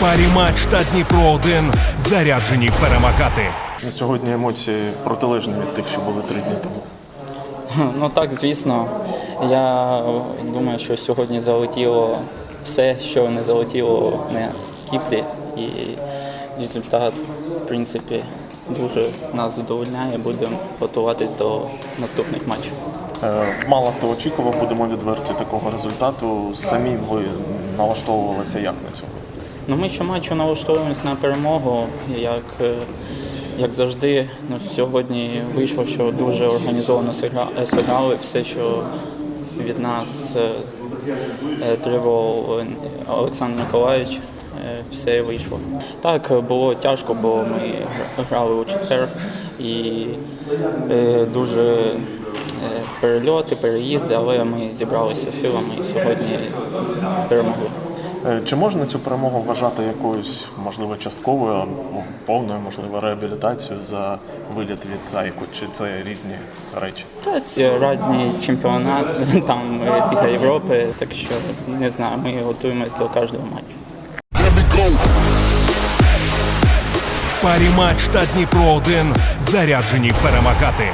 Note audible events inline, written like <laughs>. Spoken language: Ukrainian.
Парі матч та Дніпро 1 заряджені перемагати. Сьогодні емоції протилежні від тих, що були три дні тому. Ну так, звісно. Я думаю, що сьогодні залетіло все, що не залетіло на Кіпрі. І результат, в принципі, дуже нас задовольняє. Будемо готуватись до наступних матчів. Е, Мало хто очікував, будемо відверті такого результату. Самі ви налаштовувалися як на цього? Ну, ми щоматчу налаштовуємось на перемогу, як, е, як завжди. Ну, сьогодні вийшло, що дуже організовано зігра- е, все, що від нас е, требував Олександр Миколаївич. Все вийшло. Так, було тяжко, бо ми грали у четвер і дуже перельоти, переїзди, але ми зібралися силами і сьогодні перемогли. Е, Чи можна цю перемогу вважати якоюсь, можливо, частковою або повною, можливо, реабілітацією за виліт від Айку? Чи це різні речі? Та Це різні чемпіонати, <laughs> там е, Ліга Європи, так що не знаю, ми готуємось до кожного матчу. Парі матч та Дніпро 1 заряджені перемагати.